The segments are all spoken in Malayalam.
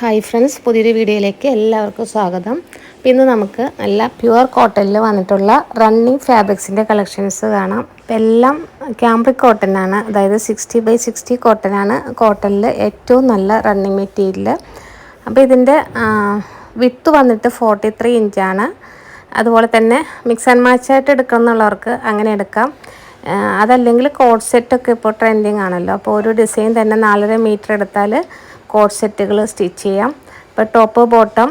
ഹായ് ഫ്രണ്ട്സ് പുതിയൊരു വീഡിയോയിലേക്ക് എല്ലാവർക്കും സ്വാഗതം. അപ്പോൾ ഇന്ന് നമുക്ക് നല്ല പ്യുവർ കോട്ടണിൽ വന്നിട്ടുള്ള റണ്ണിങ് ഫാബ്രിക്സിന്റെ കളക്ഷൻസ് കാണാം. അപ്പോൾ എല്ലാം ക്യാമ്പ്രിക് കോട്ടനാണ് അതായത് സിക്സ്റ്റി ബൈ സിക്സ്റ്റി കോട്ടനാണ് കോട്ടണിൽ ഏറ്റവും നല്ല റണ്ണിങ് മെറ്റീരിയൽ അപ്പോൾ ഇതിന്റെ വിത്ത് വന്നിട്ട് ഫോർട്ടി ത്രീ ഇഞ്ചാണ് അതുപോലെ തന്നെ മിക്സ് ആൻഡ് മാച്ച് ആയിട്ട് എടുക്കണമെന്നുള്ളവർക്ക് അങ്ങനെ എടുക്കാം. അതല്ലെങ്കിൽ കോഡ് സെറ്റൊക്കെ ഇപ്പോൾ ട്രെൻഡിങ് ആണല്ലോ. അപ്പോൾ ഒരു ഡിസൈൻ തന്നെ നാലര മീറ്റർ എടുത്താൽ കോഡ് സെറ്റുകൾ സ്റ്റിച്ച് ചെയ്യാം. ഇപ്പോൾ ടോപ്പ് ബോട്ടം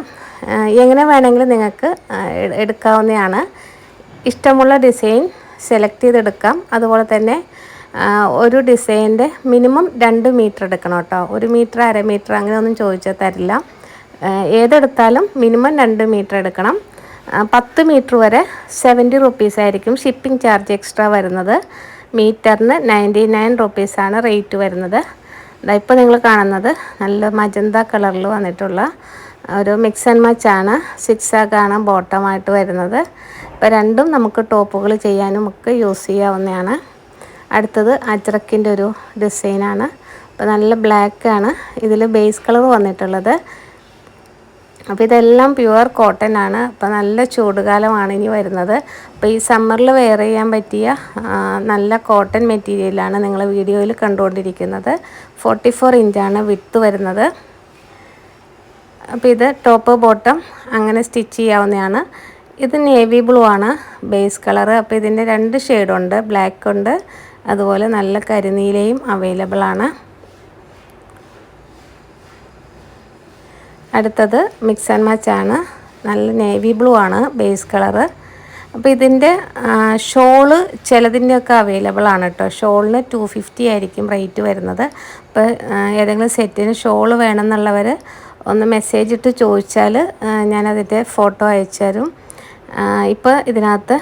എങ്ങനെ വേണമെങ്കിലും നിങ്ങൾക്ക് എടുക്കാവുന്നതാണ്. ഇഷ്ടമുള്ള ഡിസൈൻ സെലക്ട് ചെയ്തെടുക്കാം. അതുപോലെ തന്നെ ഒരു ഡിസൈന്റെ മിനിമം രണ്ട് മീറ്റർ എടുക്കണം കേട്ടോ. ഒരു മീറ്റർ അര മീറ്റർ അങ്ങനെയൊന്നും ചോദിച്ചാൽ തരില്ല. ഏതെടുത്താലും മിനിമം രണ്ട് മീറ്റർ എടുക്കണം. പത്ത് മീറ്റർ വരെ സെവന്റി റുപ്പീസ് ആയിരിക്കും ഷിപ്പിംഗ് ചാർജ് എക്സ്ട്രാ വരുന്നത്. മീറ്ററിന് നയന്റി നയൻ റുപ്പീസാണ് റേറ്റ് വരുന്നത്. ഇപ്പോൾ നിങ്ങൾ കാണുന്നത് നല്ല മജന്ത കളറിൽ വന്നിട്ടുള്ള ഒരു മിക്സ് ആൻഡ് മച്ച് ആണ്. സിക്സ് ആക്കാണ് ബോട്ടമായിട്ട് വരുന്നത്. ഇപ്പോൾ രണ്ടും നമുക്ക് ടോപ്പുകൾ ചെയ്യാനും ഒക്കെ യൂസ് ചെയ്യാവുന്നതാണ്. അടുത്തത് അജ്രക്കിന്റെ ഒരു ഡിസൈനാണ് അപ്പോൾ നല്ല ബ്ലാക്കാണ് ഇതിൽ ബേസ് കളർ വന്നിട്ടുള്ളത്. അപ്പോൾ ഇതെല്ലാം പ്യുവർ കോട്ടൺ ആണ്. അപ്പോൾ നല്ല ചൂടുകാലമാണ് ഇനി വരുന്നത്. അപ്പോൾ ഈ സമ്മറിൽ വെയർ ചെയ്യാൻ പറ്റിയ നല്ല കോട്ടൺ മെറ്റീരിയലാണ് നിങ്ങൾ വീഡിയോയിൽ കണ്ടുകൊണ്ടിരിക്കുന്നത്. ഫോർട്ടി ഫോർ ഇഞ്ചാണ് വിത്ത് വരുന്നത്. അപ്പോൾ ഇത് ടോപ്പ് ബോട്ടം അങ്ങനെ സ്റ്റിച്ച് ചെയ്യാവുന്നതാണ്. ഇത് നേവി ബ്ലൂ ആണ് ബേസ് കളർ അപ്പോൾ ഇതിന്റെ രണ്ട് ഷെയ്ഡുണ്ട് ബ്ലാക്ക് ഉണ്ട്. അതുപോലെ നല്ല കരിനീലയും അവൈലബിൾ ആണ്. അടുത്തത് മിക്സ് ആൻഡ് മാച്ച് ആണ്. നല്ല നേവി ബ്ലൂ ആണ് ബേസ് കളറ് അപ്പോൾ ഇതിന്റെ ഷോൾ ചിലതിന്റെയൊക്കെ അവൈലബിൾ ആണ് കേട്ടോ ഷോളിന് ടു ഫിഫ്റ്റി ആയിരിക്കും റേറ്റ് വരുന്നത്. അപ്പോൾ ഏതെങ്കിലും സെറ്റിന് ഷോൾ വേണമെന്നുള്ളവർ ഒന്ന് മെസ്സേജ് ഇട്ട് ചോദിച്ചാൽ ഞാനതിന്റെ ഫോട്ടോ അയച്ചു തരും. ഇപ്പോൾ ഇതിനകത്ത്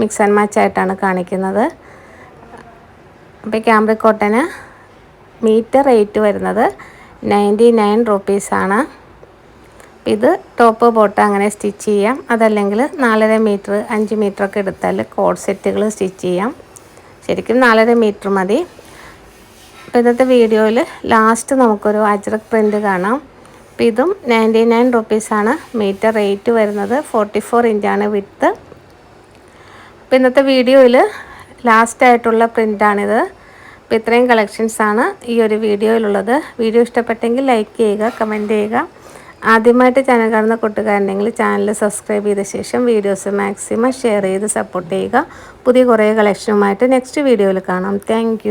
മിക്സ് ആൻഡ് മാച്ച് ആയിട്ടാണ് കാണിക്കുന്നത്. അപ്പോൾ ക്യാമ്പ്രിക് കോട്ടന് മീറ്റർ റേറ്റ് വരുന്നത് നയന്റി നയൻ റുപ്പീസാണ് ഇത് ടോപ്പ് ബോട്ട് അങ്ങനെ സ്റ്റിച്ച് ചെയ്യാം. അതല്ലെങ്കിൽ നാലര മീറ്റർ അഞ്ച് മീറ്റർ ഒക്കെ എടുത്താൽ കോഡ് സെറ്റുകൾ സ്റ്റിച്ച് ചെയ്യാം. ശരിക്കും നാലര മീറ്റർ മതി. ഇന്നത്തെ വീഡിയോയിൽ ലാസ്റ്റ് നമുക്കൊരു അജ്രക് പ്രിന്റ് കാണാം. അപ്പോൾ ഇതും നയന്റി നയൻ റുപ്പീസാണ് മീറ്റർ റേറ്റ് വരുന്നത് ഫോർട്ടി ഫോർ ഇഞ്ചാണ് വിത്ത് അപ്പോൾ ഇന്നത്തെ വീഡിയോയിൽ ലാസ്റ്റായിട്ടുള്ള പ്രിന്റാണിത് അപ്പോൾ ഇത്രയും കളക്ഷൻസാണ് ഈ ഒരു വീഡിയോയിലുള്ളത്. വീഡിയോ ഇഷ്ടപ്പെട്ടെങ്കിൽ ലൈക്ക് ചെയ്യുക കമന്റ് ചെയ്യുക. ആദ്യമായിട്ട് ചാനൽ കാണുന്ന കൂട്ടുകാരുണ്ടെങ്കിൽ ചാനൽ സബ്സ്ക്രൈബ് ചെയ്ത ശേഷം വീഡിയോസ് മാക്സിമം ഷെയർ ചെയ്ത് സപ്പോർട്ട് ചെയ്യുക. പുതിയ കുറേ കളക്ഷനുമായിട്ട് നെക്സ്റ്റ് വീഡിയോയിൽ കാണാം. താങ്ക്